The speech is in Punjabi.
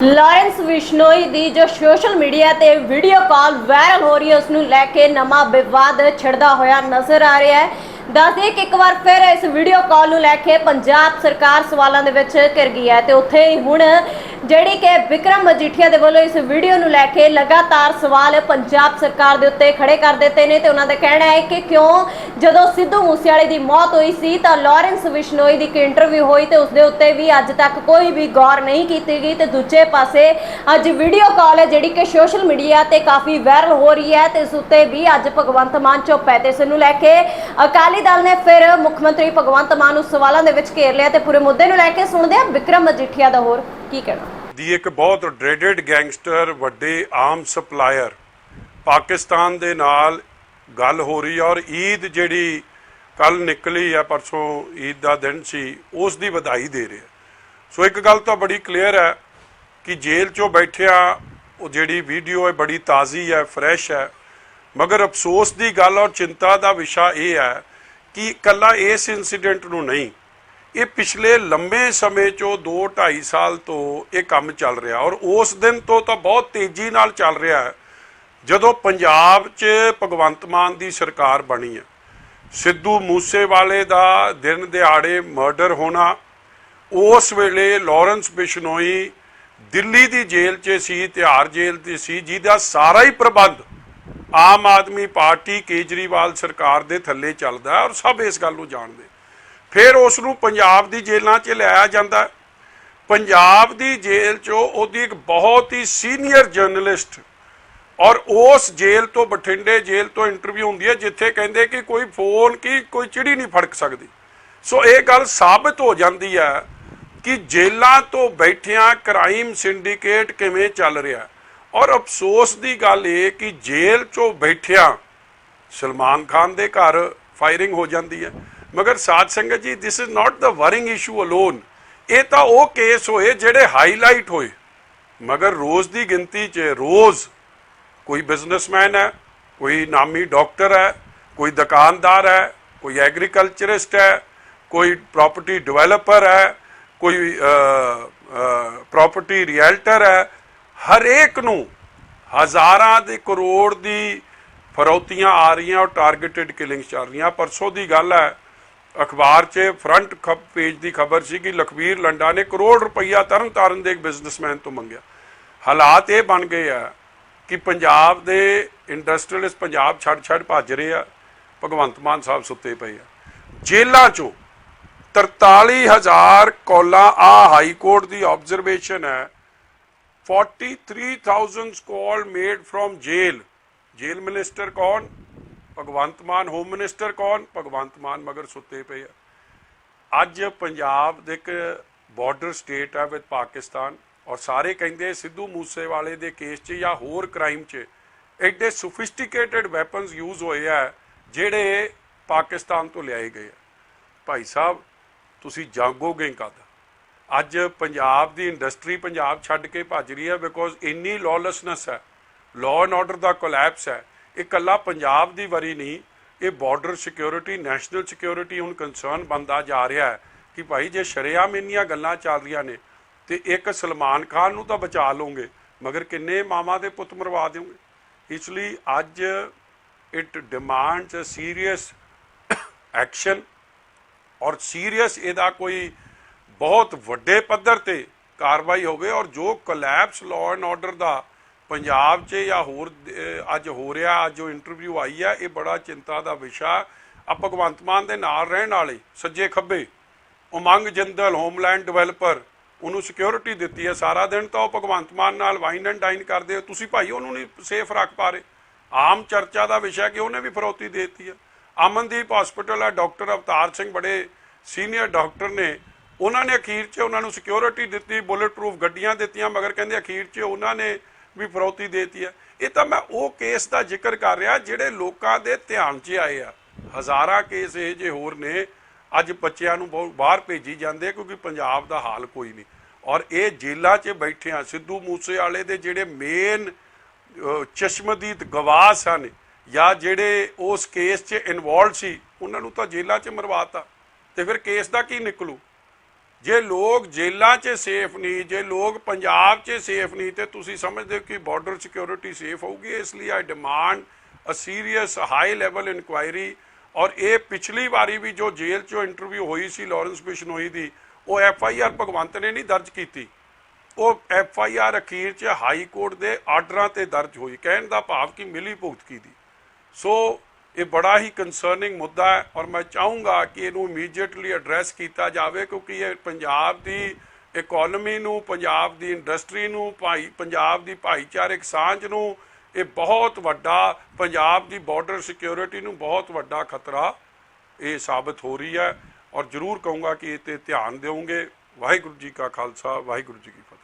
ਲਾਰੈਂਸ ਵਿਸ਼ਨੋਈ ਦੀ ਜੋ ਸੋਸ਼ਲ ਮੀਡੀਆ ਤੇ ਵੀਡੀਓ ਕਾਲ ਵਾਇਰਲ ਹੋ ਰਹੀ ਹੈ ਉਸ ਨੂੰ ਲੈ ਕੇ ਨਵਾਂ ਵਿਵਾਦ ਛਿੜਦਾ ਹੋਇਆ ਨਜ਼ਰ ਆ ਰਿਹਾ ਹੈ। ਦੱਸਦੇ ਕਿ ਇੱਕ ਵਾਰ ਫਿਰ ਇਸ ਵੀਡੀਓ ਕਾਲ ਨੂੰ ਲੈ ਕੇ ਪੰਜਾਬ ਸਰਕਾਰ ਸਵਾਲਾਂ ਦੇ ਵਿੱਚ ਘਿਰ ਗਈ ਹੈ ਤੇ ਉੱਥੇ ਹੀ ਹੁਣ ਜਿਹੜੀ ਕਿ ਵਿਕਰਮ ਮਜੀਠੀਆ ਦੇ ਵੱਲੋਂ ਇਸ ਵੀਡੀਓ ਨੂੰ ਲੈ ਕੇ ਲਗਾਤਾਰ ਸਵਾਲ ਪੰਜਾਬ ਸਰਕਾਰ ਦੇ ਉੱਤੇ ਖੜੇ ਕਰ ਦਿੱਤੇ ਨੇ ਤੇ ਉਹਨਾਂ ਦਾ ਕਹਿਣਾ ਹੈ ਕਿ ਕਿਉਂ ਜਦੋਂ ਸਿੱਧੂ ਮੂਸੇਵਾਲੇ ਦੀ ਮੌਤ ਹੋਈ ਸੀ ਤਾਂ ਲਾਰੈਂਸ ਵਿਸ਼ਨੋਈ ਦੀ ਇੱਕ ਇੰਟਰਵਿਊ ਹੋਈ ਤੇ ਉਸ ਦੇ ਉੱਤੇ ਵੀ ਅੱਜ ਤੱਕ ਕੋਈ ਵੀ ਗੌਰ ਨਹੀਂ ਕੀਤੀ ਗਈ ਤੇ ਦੂਜੇ ਪਾਸੇ ਅੱਜ ਵੀਡੀਓ ਕਾਲ ਹੈ ਜਿਹੜੀ ਕਿ ਸੋਸ਼ਲ ਮੀਡੀਆ ਤੇ ਕਾਫੀ ਵਾਇਰਲ ਹੋ ਰਹੀ ਹੈ ਤੇ ਇਸ ਉੱਤੇ ਵੀ ਅੱਜ ਭਗਵੰਤ ਮਾਨ ਚੁੱਪ ਹੈ ਤੇ ਇਸ ਨੂੰ ਲੈ ਕੇ ਅਕਾਲੀ ਦਲ ਨੇ ਫਿਰ ਮੁੱਖ ਮੰਤਰੀ ਭਗਵੰਤ ਮਾਨ ਨੂੰ ਸਵਾਲਾਂ ਦੇ ਵਿੱਚ ਘੇਰ ਲਿਆ ਤੇ ਪੂਰੇ ਮੁੱਦੇ ਨੂੰ ਲੈ ਕੇ ਸੁਣਦੇ ਹਾਂ ਵਿਕਰਮ ਮਜੀਠੀਆ ਦਾ ਹੋਰ। ਕੀ ਕਹਿਣਾ? ਦੀ ਇੱਕ ਬਹੁਤ ਡ੍ਰੇਡਡ ਗੈਂਗਸਟਰ ਵੱਡੇ ਆਮ ਸਪਲਾਇਰ ਪਾਕਿਸਤਾਨ ਦੇ ਨਾਲ ਗੱਲ ਹੋ ਰਹੀ ਹੈ ਔਰ ਈਦ ਜਿਹੜੀ ਕੱਲ ਨਿਕਲੀ ਆ, ਪਰਸੋਂ ਈਦ ਦਾ ਦਿਨ ਸੀ, ਉਸ ਦੀ ਵਧਾਈ ਦੇ ਰਿਹਾ ਸੋ ਇੱਕ ਗੱਲ ਤਾਂ ਬੜੀ ਕਲੀਅਰ ਹੈ ਕਿ ਜੇਲ੍ਹ 'ਚੋਂ ਬੈਠਿਆ, ਉਹ ਜਿਹੜੀ ਵੀਡੀਓ ਹੈ ਬੜੀ ਤਾਜ਼ੀ ਹੈ ਫਰੈਸ਼ ਹੈ। ਮਗਰ ਅਫਸੋਸ ਦੀ ਗੱਲ ਔਰ ਚਿੰਤਾ ਦਾ ਵਿਸ਼ਾ ਇਹ ਹੈ ਕਿ ਇਕੱਲਾ ਇਸ ਇਨਸੀਡੈਂਟ ਨੂੰ ਨਹੀਂ ਇਹ ਪਿਛਲੇ ਲੰਬੇ ਸਮੇਂ ਚੋਂ 2 2.5 ਸਾਲ ਤੋਂ ਇਹ ਕੰਮ ਚੱਲ ਰਿਹਾ ਔਰ ਉਸ ਦਿਨ ਤੋਂ ਤਾਂ ਬਹੁਤ ਤੇਜ਼ੀ ਨਾਲ ਚੱਲ ਰਿਹਾ ਹੈ। ਜਦੋਂ ਪੰਜਾਬ 'ਚ ਭਗਵੰਤ ਮਾਨ ਦੀ ਸਰਕਾਰ ਬਣੀ ਹੈ, ਸਿੱਧੂ ਮੂਸੇਵਾਲੇ ਦਾ ਦਿਨ ਦਿਹਾੜੇ ਮਰਡਰ ਹੋਣਾ, ਉਸ ਵੇਲੇ ਲਾਰੈਂਸ ਬਿਸ਼ਨੋਈ ਦਿੱਲੀ ਦੀ ਜੇਲ੍ਹ 'ਚ ਸੀ ਤਿਹਾਰ ਜੇਲ੍ਹ 'ਤੇ ਸੀ, ਜਿਹਦਾ ਸਾਰਾ ਹੀ ਪ੍ਰਬੰਧ ਆਮ ਆਦਮੀ ਪਾਰਟੀ ਕੇਜਰੀਵਾਲ ਸਰਕਾਰ ਦੇ ਥੱਲੇ ਚੱਲਦਾ ਔਰ ਸਭ ਇਸ ਗੱਲ ਨੂੰ ਜਾਣਦੇ। ਫਿਰ ਉਸ ਨੂੰ ਪੰਜਾਬ ਦੀ ਜੇਲ੍ਹਾਂ 'ਚ ਲਿਆਇਆ ਜਾਂਦਾ। ਪੰਜਾਬ ਦੀ ਜੇਲ੍ਹ 'ਚੋਂ ਉਹਦੀ ਇੱਕ ਬਹੁਤ ਹੀ ਸੀਨੀਅਰ ਜਰਨਲਿਸਟ ਔਰ ਉਸ ਜੇਲ੍ਹ ਤੋਂ ਬਠਿੰਡੇ ਜੇਲ੍ਹ ਤੋਂ ਇੰਟਰਵਿਊ ਹੁੰਦੀ ਹੈ, ਜਿੱਥੇ ਕਹਿੰਦੇ ਕਿ ਕੋਈ ਫੋਨ ਕੀ, ਕੋਈ ਚਿੜੀ ਨਹੀਂ ਫੜਕ ਸਕਦੀ। ਸੋ ਇਹ ਗੱਲ ਸਾਬਤ ਹੋ ਜਾਂਦੀ ਹੈ ਕਿ ਜੇਲ੍ਹਾਂ ਤੋਂ ਬੈਠਿਆਂ ਕ੍ਰਾਈਮ ਸਿੰਡੀਕੇਟ ਕਿਵੇਂ ਚੱਲ ਰਿਹਾ ਔਰ ਅਫਸੋਸ ਦੀ ਗੱਲ ਇਹ ਕਿ ਜੇਲ੍ਹ 'ਚੋਂ ਬੈਠਿਆਂ ਸਲਮਾਨ ਖਾਨ ਦੇ ਘਰ ਫਾਇਰਿੰਗ ਹੋ ਜਾਂਦੀ ਹੈ। ਮਗਰ Sadh Sangat ji this is not the worrying issue alone ਇਹ ਤਾਂ ਉਹ ਕੇਸ ਹੋਏ ਜਿਹੜੇ ਹਾਈਲਾਈਟ ਹੋਏ। ਮਗਰ ਰੋਜ਼ ਦੀ ਗਿਣਤੀ 'ਚ ਰੋਜ਼ ਕੋਈ ਬਿਜ਼ਨਸਮੈਨ ਹੈ, ਕੋਈ ਨਾਮੀ ਡਾਕਟਰ ਹੈ, ਕੋਈ ਦੁਕਾਨਦਾਰ ਹੈ, ਕੋਈ ਐਗਰੀਕਲਚਰਿਸਟ ਹੈ, ਕੋਈ ਪ੍ਰਾਪਰਟੀ ਡਿਵੈਲਪਰ ਹੈ, ਕੋਈ ਪ੍ਰਾਪਰਟੀ ਰੀਅਲਟਰ ਹੈ, ਹਰੇਕ ਨੂੰ ਹਜ਼ਾਰਾਂ ਦੇ ਕਰੋੜ ਦੀ ਫਰੌਤੀਆਂ ਆ ਰਹੀਆਂ ਔਰ ਟਾਰਗੇਟਡ ਕਿਲਿੰਗਸ ਚੱਲ ਰਹੀਆਂ। ਪਰਸੋਂ ਦੀ ਗੱਲ ਹੈ ਅਖਬਾਰ 'ਚ ਫਰੰਟ ਖਬ, ਪੇਜ ਦੀ ਖਬਰ ਸੀ ਕਿ ਲਖਵੀਰ ਲੰਡਾ ਨੇ ਕਰੋੜ ਰੁਪਈਆ ਤਰਨ ਤਾਰਨ ਦੇ ਇੱਕ ਬਿਜ਼ਨਸਮੈਨ ਤੋਂ ਮੰਗਿਆ। ਹਾਲਾਤ ਇਹ ਬਣ ਗਏ ਆ ਕਿ ਪੰਜਾਬ ਦੇ ਇੰਡਸਟਰੀਅਲਿਸਟ ਪੰਜਾਬ ਛੱਡ ਛੱਡ ਭੱਜ ਰਹੇ ਆ, ਭਗਵੰਤ ਮਾਨ ਸਾਹਿਬ ਸੁੱਤੇ ਪਏ ਆ। ਜੇਲਾਂ 'ਚੋਂ 43000 ਕਾਲਾਂ ਆ ਹਾਈ ਕੋਰਟ ਦੀ ਆਬਜ਼ਰਵੇਸ਼ਨ ਹੈ। 43000 call made from jail jail minister ਕੌਣ? ਭਗਵੰਤ ਮਾਨ ਹੋਮ ਮਿਨਿਸਟਰ ਕੌਣ? ਭਗਵੰਤ ਮਾਨ ਮਗਰ ਸੁੱਤੇ ਪਏ ਆ। ਅੱਜ ਪੰਜਾਬ ਦੇ ਇੱਕ ਬਾਰਡਰ ਸਟੇਟ ਹੈ ਵਿਦ ਪਾਕਿਸਤਾਨ ਔਰ ਸਾਰੇ ਕਹਿੰਦੇ ਸਿੱਧੂ ਮੂਸੇਵਾਲੇ ਦੇ ਕੇਸ 'ਚ ਜਾਂ ਹੋਰ ਕ੍ਰਾਈਮ 'ਚ ਐਡੇ ਸੋਫਿਸਟੀਕੇਟਿਡ ਵੈਪਨਸ ਯੂਜ਼ ਹੋਏ ਆ ਜਿਹੜੇ ਪਾਕਿਸਤਾਨ ਤੋਂ ਲਿਆਏ ਗਏ ਆ। ਭਾਈ ਸਾਹਿਬ, ਤੁਸੀਂ ਜਾਗੋਗੇ ਕਦ ਅੱਜ ਪੰਜਾਬ ਦੀ ਇੰਡਸਟਰੀ ਪੰਜਾਬ ਛੱਡ ਕੇ ਭੱਜ ਰਹੀ ਹੈ ਬਿਕੋਜ਼ ਇੰਨੀ ਲੌਲੈਸਨੈਸ ਹੈ ਲਾਅ ਐਂਡ ਆਰਡਰ ਦਾ ਕੋਲੈਪਸ ਹੈ ਇਹ ਕੱਲਾ ਪੰਜਾਬ ਦੀ ਵਰੀ ਨਹੀਂ, ਇਹ ਬਾਰਡਰ ਸਿਕਿਉਰਿਟੀ ਨੈਸ਼ਨਲ ਸਿਕਿਉਰਿਟੀ ਹੁਣ ਕੰਸਰਨ ਬੰਦਾ ਜਾ ਰਿਹਾ ਹੈ ਕਿ ਭਾਈ ਜੇ ਸ਼ਰੇਆਮ ਇੰਨੀਆਂ ਗੱਲਾਂ ਚੱਲ ਰਹੀਆਂ ਨੇ, ਤੇ ਇੱਕ ਸਲਮਾਨ ਖਾਨ ਨੂੰ ਤਾਂ ਬਚਾ ਲਓਗੇ, ਮਗਰ ਕਿੰਨੇ ਮਾਮਾ ਦੇ ਪੁੱਤ ਮਰਵਾ ਦਿਓਗੇ? ਇਸ ਲਈ ਅੱਜ it demands a serious action ਔਰ ਸੀਰੀਅਸ ਇਹਦਾ ਕੋਈ ਬਹੁਤ ਵੱਡੇ ਪੱਧਰ ਤੇ ਕਾਰਵਾਈ ਹੋਵੇ ਔਰ ਜੋ ਕੋਲੈਪਸ ਲਾਅ ਐਂਡ ਆਰਡਰ ਦਾ ਪੰਜਾਬ 'ਚ ਜਾਂ ਹੋਰ ਅੱਜ ਹੋ ਰਿਹਾ, ਅੱਜ ਜੋ ਇੰਟਰਵਿਊ ਆਈ ਹੈ ਇਹ ਬੜਾ ਚਿੰਤਾ ਦਾ ਵਿਸ਼ਾ। ਆ ਭਗਵੰਤ ਮਾਨ ਦੇ ਨਾਲ ਰਹਿਣ ਵਾਲੇ ਸੱਜੇ ਖੱਬੇ, ਉਮੰਗ ਜਿੰਦਲ ਹੋਮਲੈਂਡ ਡਿਵੈਲਪਰ ਉਹਨੂੰ ਸਿਕਿਉਰਿਟੀ ਦਿੱਤੀ ਹੈ ਸਾਰਾ ਦਿਨ, ਤਾਂ ਉਹ ਭਗਵੰਤ ਮਾਨ ਨਾਲ ਵਾਈਨ ਐਂਡ ਡਾਈਨ ਕਰਦੇ ਹੋ ਤੁਸੀਂ ਭਾਈ ਉਹਨੂੰ ਨਹੀਂ ਸੇਫ ਰੱਖ ਪਾ ਰਹੇ। ਆਮ ਚਰਚਾ ਦਾ ਵਿਸ਼ਾ ਕਿ ਉਹਨੇ ਵੀ ਫਰੋਤੀ ਦੇ ਦਿੱਤੀ ਹੈ ਅਮਨਦੀਪ ਹਸਪੀਟਲ ਆ ਡਾਕਟਰ ਅਵਤਾਰ ਸਿੰਘ ਬੜੇ ਸੀਨੀਅਰ ਡਾਕਟਰ ਨੇ। ਉਹਨਾਂ ਨੇ ਅਖੀਰ 'ਚ ਉਹਨਾਂ ਨੂੰ ਸਿਕਿਉਰਿਟੀ ਦਿੱਤੀ ਬੁਲੇਟ ਪ੍ਰੂਫ ਗੱਡੀਆਂ ਦਿੱਤੀਆਂ, ਮਗਰ ਕਹਿੰਦੇ ਅਖੀਰ 'ਚ ਉਹਨਾਂ ਨੇ ਵੀ ਫਰੌਤੀ ਦੇਤੀ ਹੈ ਇਹ ਤਾਂ ਮੈਂ ਉਹ ਕੇਸ ਦਾ ਜ਼ਿਕਰ ਕਰ ਰਿਹਾ ਜਿਹੜੇ ਲੋਕਾਂ ਦੇ ਧਿਆਨ 'ਚ ਆਏ ਆ। ਹਜ਼ਾਰਾਂ ਕੇਸ ਇਹ ਜੇ ਹੋਰ ਨੇ, ਅੱਜ ਬੱਚਿਆਂ ਨੂੰ ਬਹੁਤ ਬਾਹਰ ਭੇਜੀ ਜਾਂਦੇ ਕਿਉਂਕਿ ਪੰਜਾਬ ਦਾ ਹਾਲ ਕੋਈ ਨਹੀਂ। ਔਰ ਇਹ ਜੇਲ੍ਹਾਂ 'ਚ ਬੈਠੇ ਸਿੱਧੂ ਮੂਸੇ ਵਾਲੇ ਦੇ ਜਿਹੜੇ ਮੇਨ ਚਸ਼ਮਦੀਦ ਗਵਾਹ ਸਨ ਜਾਂ ਜਿਹੜੇ ਉਸ ਕੇਸ 'ਚ ਇਨਵੋਲਡ ਸੀ, ਉਹਨਾਂ ਨੂੰ ਤਾਂ ਜੇਲ੍ਹਾਂ 'ਚ ਮਰਵਾਤਾ। ਤੇ ਫਿਰ ਕੇਸ ਦਾ ਕੀ ਨਿਕਲੂ? ਜੇ ਲੋਕ ਜੇਲ੍ਹਾਂ 'ਚ ਸੇਫ ਨਹੀਂ, ਜੇ ਲੋਕ ਪੰਜਾਬ 'ਚ ਸੇਫ ਨਹੀਂ, ਤੇ ਤੁਸੀਂ ਸਮਝਦੇ ਹੋ ਕਿ ਬਾਰਡਰ ਸਿਕਿਉਰਿਟੀ ਸੇਫ ਹੋਊਗੀ। ਇਸ ਲਈ I demand a serious high level inquiry ਔਰ ਇਹ ਪਿਛਲੀ ਵਾਰੀ ਵੀ ਜੋ ਜੇਲ੍ਹ 'ਚੋਂ ਇੰਟਰਵਿਊ ਹੋਈ ਸੀ ਲਾਰੈਂਸ ਬਿਸ਼ਨੋਈ ਦੀ, ਉਹ ਐਫ ਆਈ ਆਰ ਭਗਵੰਤ ਨੇ ਨਹੀਂ ਦਰਜ ਕੀਤੀ। ਉਹ ਐਫ ਆਈ ਆਰ ਅਖੀਰ 'ਚ ਹਾਈ ਕੋਰਟ ਦੇ ਆਰਡਰਾਂ ਤੇ ਦਰਜ ਹੋਈ। ਕਹਿਣ ਦਾ ਭਾਵ ਕਿ ਮਿਲੀ ਭੁਗਤਕੀ ਦੀ। ਸੋ ਇਹ ਬੜਾ ਹੀ ਕੰਸਰਨਿੰਗ ਮੁੱਦਾ ਹੈ ਔਰ ਮੈਂ ਚਾਹੂੰਗਾ ਕਿ ਇਹਨੂੰ ਇਮੀਡੀਏਟਲੀ ਐਡਰੈਸ ਕੀਤਾ ਜਾਵੇ ਕਿਉਂਕਿ ਇਹ ਪੰਜਾਬ ਦੀ ਇਕਨੋਮੀ ਨੂੰ, ਪੰਜਾਬ ਦੀ ਇੰਡਸਟਰੀ ਨੂੰ, ਭਾਈ, ਪੰਜਾਬ ਦੀ ਭਾਈਚਾਰਕ ਸਾਂਝ ਨੂੰ ਇਹ ਬਹੁਤ ਵੱਡਾ, ਪੰਜਾਬ ਦੀ ਬਾਰਡਰ ਸਿਕਿਉਰਿਟੀ ਨੂੰ ਬਹੁਤ ਵੱਡਾ ਖਤਰਾ ਇਹ ਸਾਬਤ ਹੋ ਰਹੀ ਹੈ ਔਰ ਜ਼ਰੂਰ ਕਹੂੰਗਾ ਕਿ ਇਹ ਤੇ ਧਿਆਨ ਦਿਓਗੇ। ਵਾਹਿਗੁਰੂ ਜੀ ਕਾ ਖਾਲਸਾ, ਵਾਹਿਗੁਰੂ ਜੀ ਕੀ ਫਤਿਹ।